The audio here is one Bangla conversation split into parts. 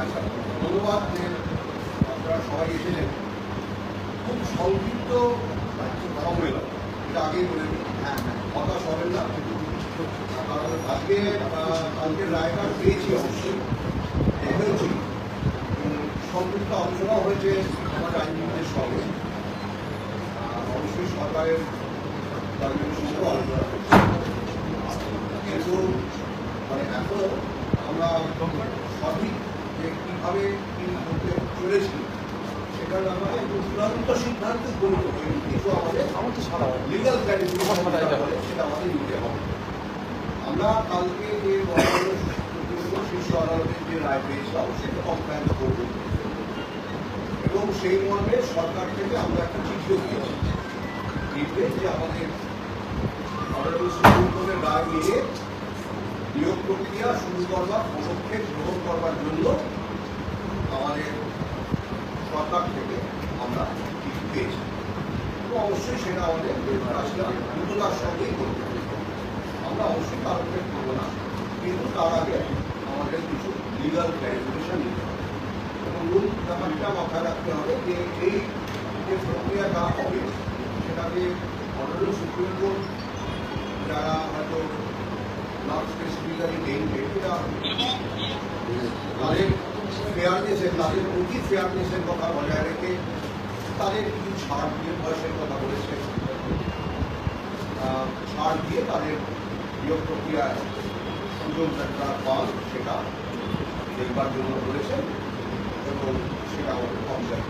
আচ্ছা ধন্যবাদ যে আপনারা সবাই এসেছেন। খুব সংক্ষিপ্ত সম্মেলন এটা আগেই বলে দিই। হতাশ হবেন না কারণ আজকে আহ, কালকের রায়টা পেয়েছি অবশ্যই। হয়েছি সংক্ষিপ্ত আলোচনা হয়েছে আমাদের আইনজীবীদের সঙ্গে। অবশ্যই সরকারের তাদের সঙ্গেও আলোচনা কিন্তু মানে এখনও আমরা সঠিক যে কীভাবে কি করতে চলেছি সেটার ব্যাপারে একটু চূড়ান্ত সিদ্ধান্ত উপনীত হয়নি কিছু আমাদের আমার লিগাল ক্লারিফিকেশন সেটা আমাদের নিতে হবে। আমরা কালকে যে শীর্ষ আদালতের যে রায় পেয়েছিলাম সেটা কমপ্লেন্ট করব। এবং সেই মর্মে সরকার থেকে আমরা একটা চিঠিও পেয়েছি লিখবে যে আমাদের অনারেবল সুপ্রিম কোর্টের রায় নিয়ে নিয়োগ প্রক্রিয়া শুরু করবার, পদক্ষেপ গ্রহণ করবার জন্য আমাদের সরকার থেকে আমরা পেয়েছি। অবশ্যই সেটা আমাদের কাজটা দ্রুততার সঙ্গেই করতে আমরা অবশ্যই কারণকে করব না, কিন্তু তার আগে আমাদের কিছু লিগাল ক্লারিফিকেশন নিতে হবে। এবং মূল ব্যাপারটা মাথায় রাখতে হবে যে এই যে প্রক্রিয়াটা হবে, সেটাকে অনারেবল সুপ্রিম কোর্ট, যারা হয়তো নট স্পেসিফিক্যালি নেই এটা তাদের ফেয়ারনেসের তাদের অতি ফেয়ারনেসের কথা বজায় রেখে তাদের কিছু ছাড় দিয়ে বয়সের কথা বলেছে ছাড় দিয়ে তাদের নিয়োগ প্রক্রিয়ায় সুযোগ একটা পান সেটা দেখবার জন্য বলেছেন এবং সেটা আমাদের অবজার্ভ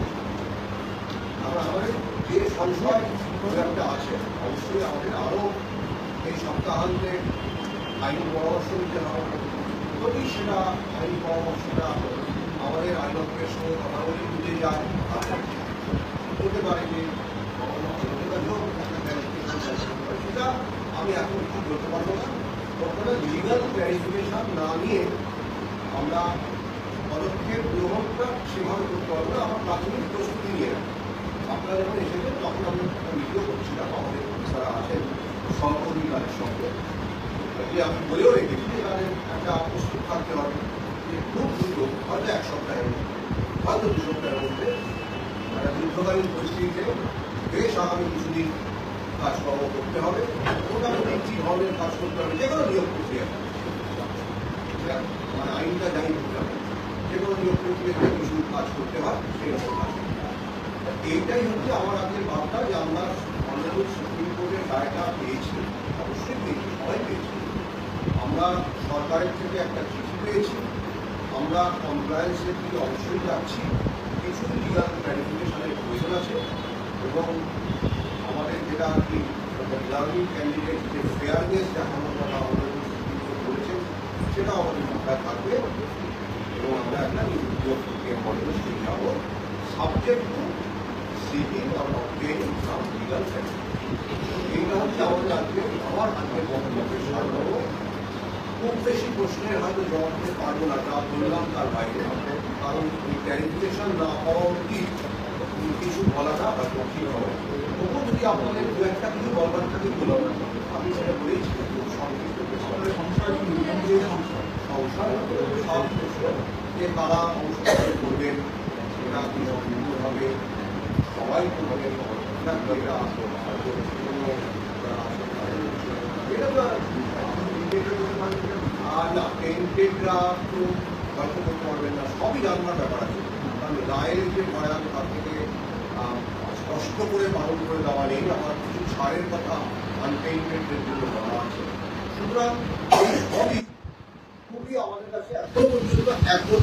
আমরা আমাদের যে সংশয় একটা আছে অবশ্যই আমাদের আরও এই সপ্তাহান্তে আইন পরামর্শ নিতে হবে যদি সেটা আইন পরামর্শটা আমাদের আইনজ্ঞের কথা বলে বুঝে যায় হতে পারে যে। সেটা আমি এখন কিছু বলতে পারব না তখন লিগাল ক্লারিফিকেশন না নিয়ে আমরা পদক্ষেপ গ্রহণটা সেভাবে করতে পারব না আমার প্রাথমিক প্রস্তুতি নিয়ে আপনারা যখন এসেছেন তখন আমি একটা ভিডিও করছিলাম আমাদের যারা আছেন সহকর্মীদের সঙ্গে যে আমি বলেও রেখেছি যে তাদের একটা প্রস্তুত থাকতে হবে যে খুব দ্রুত হয়তো এক সপ্তাহের মধ্যে হয়তো দু সপ্তাহের মধ্যে একটা যুদ্ধকালীন পরিস্থিতিতে বেশ আগামী কিছুদিন কাজকর্ম করতে হবে মোটামুটি কি ধরনের কাজ করতে হবে যে কোনো নিয়োগ প্রক্রিয়া মানে আইনটা জানি করতে হবে যে কোনো নিয়োগ প্রক্রিয়াতে কিছু কাজ করতে হয় সেই রকম কাজ এইটাই হচ্ছে আমার আজকের ভাবনা যে আমরা অনারেবল সুপ্রিম কোর্টের রায়টা পেয়েছি অবশ্যই পেয়েছি সবাই পেয়েছি আমরা সরকারের থেকে একটা চিঠি পেয়েছি। আমরা কমপ্লায়েন্সের দিকে অবশ্যই যাচ্ছি। কিছু লিগাল ক্লারিফিকেশনের প্রয়োজন আছে এবং আমাদের যেটা আর কি লার্নিং ক্যান্ডিডেট যে ফেয়ারনেস দেখানোর কথা আমাদের বলেছেন সেটা আমাদের মাথায় থাকবে এবং আমরা একটা প্রক্রিয়া মডেল যাব subject to seeking or obtaining some legal এইটা হচ্ছে আমাদের আজকে আমার আজকে বক্তব্যের সারমর্ম। খুব বেশি প্রশ্নের হয়তো জবাব দিতে পারব না, যা বললাম তার বাইরে। কারণ এই ক্যারিফিকেশন না হওয়া অব্দি কিছু বলাটা হয়তো ঠিক হবে। তবুও যদি আপনাদের দু একটা কিছু বলবার থাকে, বলুন। আমি সেটা বলেছি খুব সংক্ষিপ্ত সংশয় যে কারা অংশগ্রহণ করবেন এরা কি সবাই করবেন এটা কোনো এটা তো আর না তো হয়তো করতে পারবেন না সবই জানবার ব্যাপার আছে। কারণ রায়ের যে বয়ান তার থেকে আহ, করে পালন করে দেওয়া নেই আমার কিছু ছাড়ের কথা আনটেন্টেডদের জন্য বলা আছে। সুতরাং খুবই আমাদের কাছে এখনও পর্যন্ত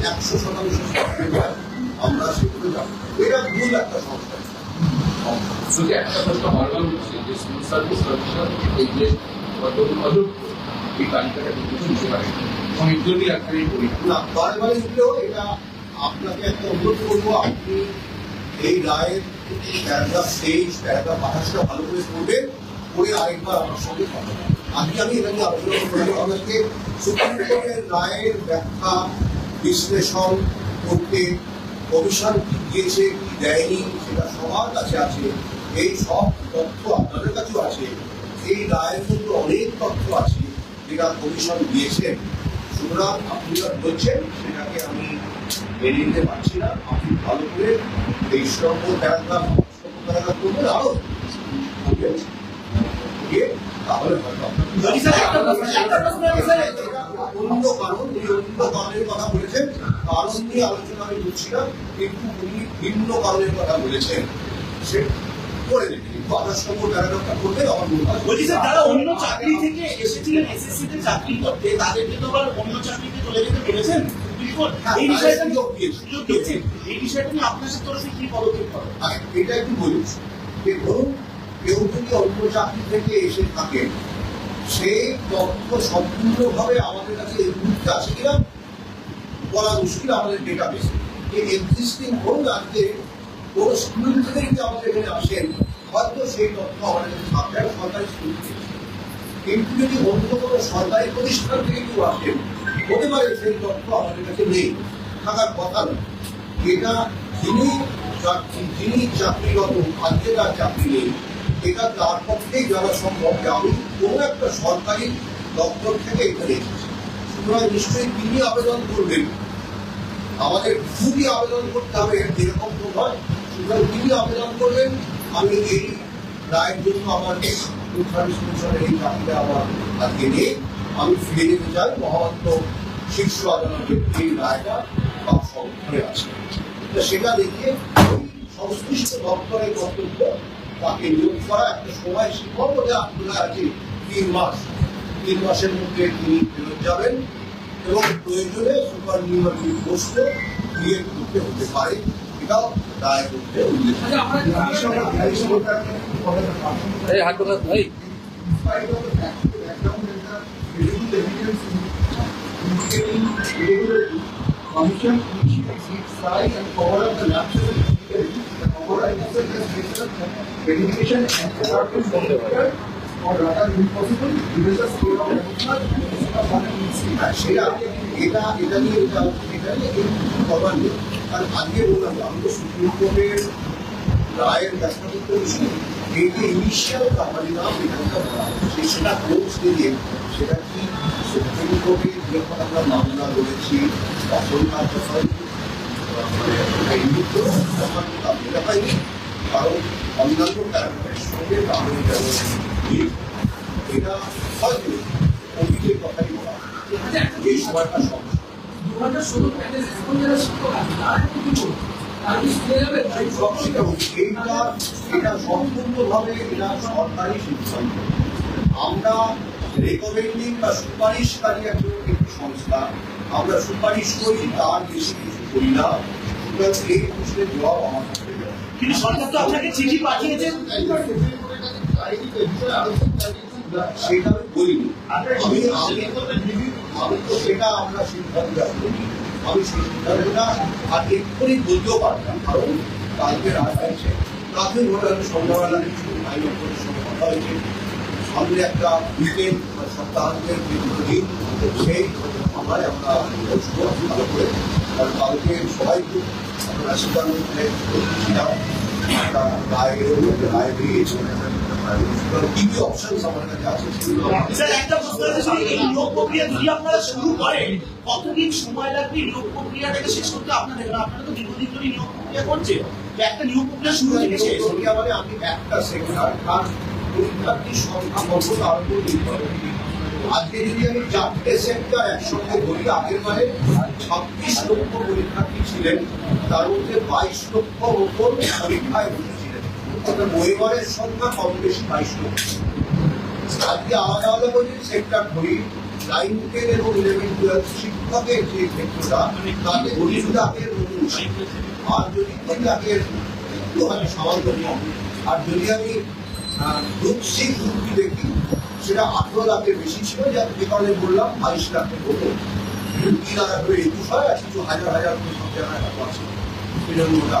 একশো শতাংশ আমরা সেগুলো ভুল একটা সংস্থা একটা প্রশ্ন বারবার হচ্ছে যে কমিশন এই যে অযোগ্য এই এটা আপনাকে একটা অনুরোধ করব এই রায়ের আঠাশটা ভালো করে আমার সঙ্গে কথা আমি আলোচনা রায়ের ব্যাখ্যা, বিশ্লেষণ করতে কমিশন কি দিয়েছে, কি দেয়নি, সেটা সবার কাছে আছে, এই সব তথ্য আপনাদের কাছেও আছে, এই রায়ের মধ্যে অনেক তথ্য আছে যেটা কমিশন দিয়েছেন। সুতরাং আপনি যা বলছেন সেটাকে আমি মেনে নিতে পারছি না। আপনি ভালো করে তেইশ নম্বর প্যারাগ্রাফ প্যারাগ্রাফ করবেন। তাহলে হয়তো অন্য উনি অন্য কারণের কথা বলেছেন। কারণ নিয়ে আলোচনা আমি করছি না কিন্তু উনি ভিন্ন কারণের কথা বলেছেন। সে করে আমার মনে হয় বলছি স্যার যারা অন্য চাকরি থেকে এসেছিলেন এসএসসি তে চাকরি করতে তাদেরকে তো আবার অন্য চাকরিতে চলে যেতে বলেছেন। Supreme court. হ্যাঁ, এই বিষয়টা নিয়ে দিয়েছে। সুযোগ দিয়েছেন এই বিষয়টা নিয়ে আপনার তরফে কি পদক্ষেপ করেন এটা একটু বলি যে ধরুন কেউ যদি অন্য চাকরি থেকে এসে থাকে সেই তথ্য সম্পূর্ণভাবে আমাদের কাছে এই মুহূর্তে আছে কিনা বলা মুশকিল আমাদের ডেটা বেসে এই এক্সিস্টিং ধরুন আজকে কোনো স্কুল থেকে যদি আমাদের এখানে আসেন, হয়তো সেই তথ্য আমাদের একটা সরকারি স্কুল থেকে কিন্তু যদি অন্য কোনো সরকারি প্রতিষ্ঠান থেকে কেউ আসেন, হতে পারে সেই তথ্য আমাদের কাছে নেই। থাকার কথা নয়। এটা যিনি যিনি চাকরিরত আজকে তার চাকরি নেই, এটা তার পক্ষেই জানা সম্ভব যে আমি কোনো একটা সরকারি দপ্তর থেকে এখানে এসেছি। সুতরাং নিশ্চয়ই তিনি আবেদন করবেন। আমাদের খুবই আবেদন করতে হবে এরকম তো নয় সুতরাং তিনি আবেদন করবেন আমি এই রায়ের জন্য আমার সার্ভিস কমিশনের এই চাকরিটা আমার আজকে নেই আমি ফিরে যেতে চাই। মহামান্য শীর্ষ আদালতের এই রায়টা বা সংখ্যায় আছে। সেটা দেখে সংশ্লিষ্ট দপ্তরের কর্তব্য তাকে নিয়োগ করা একটা সময় সীমার মধ্যে আপনারা আছে তিন মাস, তিন মাসের মধ্যে তিনি ফেরত যাবেন এবং প্রয়োজনে সুপার নিউমারি পোস্টে ক্রিয়েট করতে হতে পারে। এটাও রায় করতে উল্লেখ Commission initiates its side and cover up the lapses and illegalities, cover up the verification and cover up the or rather impossible, given the scale of emotional সেটা এটা এটা নিয়ে এটা এটা নিয়ে করবার নেই কারণ আজকে বললাম, আমি তো সুপ্রিম কোর্টের রায়ের ব্যাখ্যা করতে বলছি এই ইনিশিয়াল পরিণাম এখানকার বলা হচ্ছে সেটা কোন স্টেজে সেটা কি সুপ্রিম কোর্টে যখন আমরা মামলা করেছি তখন তার যখন নিযুক্ত তখন মেলা পাইনি কারণ অন্যান্য এটা হয়তো হয়। এই সময়টা সমস্যা সব সেটা এইটা এটা সম্পূর্ণভাবে এটা সরকারি সিদ্ধান্ত আমরা রেকমেন্ডিং বা সুপারিশকারী একজন একটি সংস্থা। আমরা সুপারিশ করি তার বেশি কিছু করি না। সুতরাং এই প্রশ্নের জবাব আমার কিন্তু সরকার তো আপনাকে চিঠি সেটা আমি বলিনি। আমি আমি তো সেটা আমরা সিদ্ধান্ত করি আমি সেই সিদ্ধান্তটা এক্ষুনি বলতেও পারতাম, কারণ কালকে হয়েছে। প্রাথমিকভাবে সামনে একটা উইকেন্ড বা দিন সেই আমায় আমরা ভালো করে। কারণ কালকে সবাই আমরা সিদ্ধান্ত ছিলাম একটা রায় রায় মানে আজকে যদি আমি চারটে সেক্টর একসঙ্গে ধরি আগের বারে ছাব্বিশ লক্ষ পরীক্ষার্থী ছিলেন, তার মধ্যে বাইশ লক্ষ পরীক্ষায় অর্থাৎ ওয়েবারের সংখ্যা কম বেশি বাইশ লক্ষ। আজকে আলাদা আলাদা করে সেক্টর ধরি নাইন টেন এবং ইলেভেন টুয়েলভ শিক্ষকের যে ক্ষেত্রটা, তাতে কুড়ি লাখের আর যদি তিন লাখের একটু আমি সামান্য আর যদি আমি গ্রুপ সি গ্রুপটি দেখি, সেটা আঠেরো লাখের বেশি ছিল, যা যে কারণে বললাম বাইশ লাখের মতো তিন হাজার করে একুশ হয়, আর কিছু হাজার হাজার করে সব জায়গায় আছে। ওটা।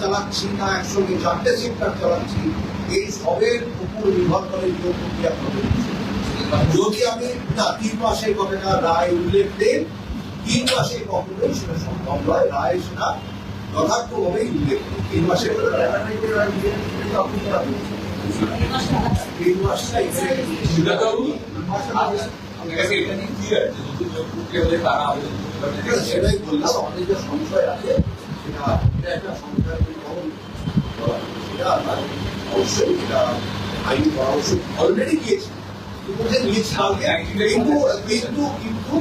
চালাচ্ছি না, একসঙ্গে চারটে সেক্টর চালাচ্ছি, এই সবের উপর নির্ভর করে নিয়োগ প্রক্রিয়া যদি আমি, না, তিন মাসের কথাটা রায় উল্লেখ দেন তিন মাসে কখনোই সেটা সম্ভব নয়। রায় সেটা যথার্থভাবেই উল্লেখ তিন মাসের তিন মাসটা আপনার আছে, সেটাই বললাম আমাদের যে সংশয় আছে সেটা এটা একটা সংশয় সেটা আমরা অবশ্যই এটা আইনি পরামর্শ অলরেডি কালকে কিন্তু কিন্তু কিন্তু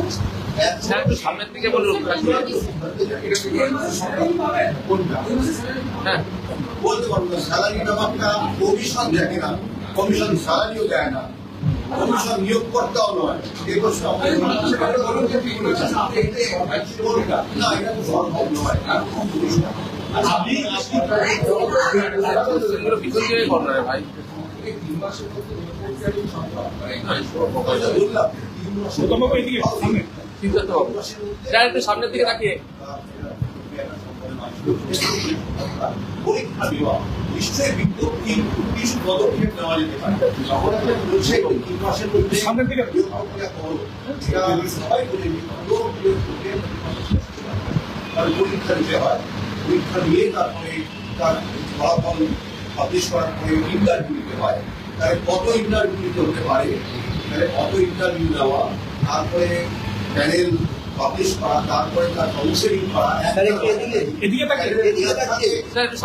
সামনের দিকে বলুন। বলতে পারব না স্যালারি ব্যাপারটা কমিশন দেখে না কমিশন স্যালারিও দেয় না কমিশন নিয়োগকর্তাও নয় এই প্রশ্ন? না এটা তো সম্ভব নয় না রে ভাই তিন মাসের মধ্যে সম্ভব? মানে তিন সামনের দিকে তাকিয়ে। পরীক্ষা দেওয়া নিশ্চয়ই বিজ্ঞপ্তি কিছু পদক্ষেপ নেওয়া যেতে পারে। যখন বলছে তিন মাসের মধ্যে সামনের দিকে। সবাই বলে পরীক্ষা দিতে হয়। পরীক্ষা দিয়ে তারপরে তার ফলাফল পাবলিশ করার পরে ইন্টারভিউ দিতে হয় তাহলে কত ইন্টারভিউ দিতে হতে পারে? তাহলে কত ইন্টারভিউ নেওয়া? তারপরে প্যানেল পাবলিশ করা তারপরে তার কাউন্সেলিং করা এদিকে থাকে।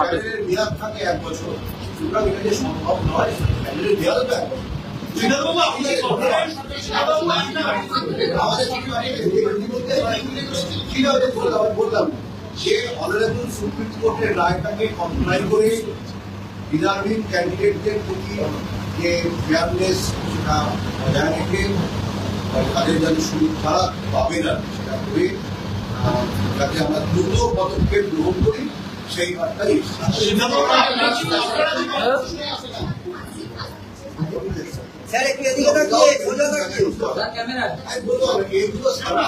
প্যানেলের মেয়াদ থাকে এক বছর। সুতরাং এটা যে সম্ভব নয় প্যানেলের মেয়াদও তো এক বছর যে অনারেবল সুপ্রিম কোর্টের রায়টাকে কমপ্লাই করে রিজার্ভিং ক্যান্ডিডেটদের প্রতি যে ফেয়ারনেস সেটা বজায় রেখে তাদের যাতে সুযোগ তারা পাবে না, সেটা করে যাতে আমরা দ্রুত পদক্ষেপ গ্রহণ করি, সেই বার্তাই স্যার একটু এদিকে তাকিয়ে সোজা তাকিয়ে। আমি বলব এগুলো সারা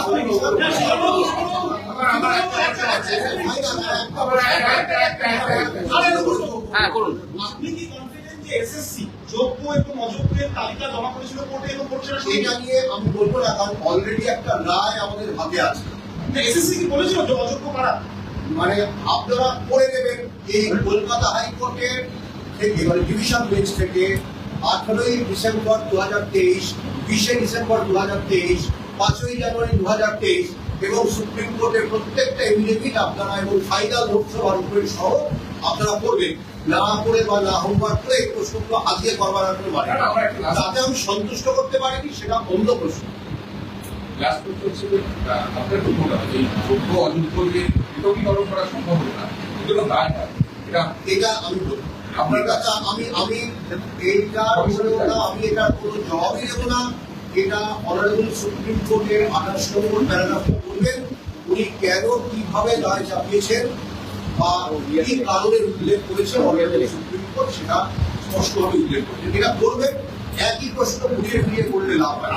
হ্যাঁ করুন। আপনি কি কনফিডেন্ট যে এসএসসি যোগ্য এবং অযোগ্যের তালিকা জমা করেছিল কোর্টে এবং কোর্ট সেটা এটা নিয়ে আমি বলব না কারণ অলরেডি একটা রায় আমাদের হাতে আছে। এসএসসি কি বলেছিল যে অযোগ্য কারা? মানে আপনারা করে দেবেন এই কলকাতা হাইকোর্টের থেকে মানে ডিভিশন বেঞ্চ থেকে আঠারোই ডিসেম্বর দু হাজার তেইশ বিশে ডিসেম্বর দু হাজার তেইশ পাঁচই জানুয়ারি দু হাজার তেইশ এবং সুপ্রিম কোর্টের প্রত্যেকটা এভিডেভিট আপনারা এবং ফাইনাল লোকসভা রূপের সহ আপনারা পড়বেন না করে বা না হোমওয়ার্ক করে এই প্রশ্নগুলো আজকে করবার কোনো মানে নেই। যাতে আমি সন্তুষ্ট করতে পারিনি সেটা অন্য প্রশ্ন। লাস্ট প্রশ্ন হচ্ছে আপনার কি মনে হয় যে এই যোগ্য অযোগ্যকে পৃথকীকরণ করা সম্ভব না? এটা আমি বলব। আপনার কাছে আমি আমি এইটা আমি এটার কোনো জবাবই দেবো না। এটা অনারেবল সুপ্রিম কোর্টের আঠাশ নম্বর প্যারাগ্রাফে বলবেন উনি কেন কীভাবে দায় চাপিয়েছেন বা কি কারণের উল্লেখ করেছেন অনারেবল সুপ্রিম কোর্ট সেটা স্পষ্টভাবে উল্লেখ করেছেন এটা করবেন একই প্রশ্ন ঘুরিয়ে ফিরিয়ে করলে লাভ হয়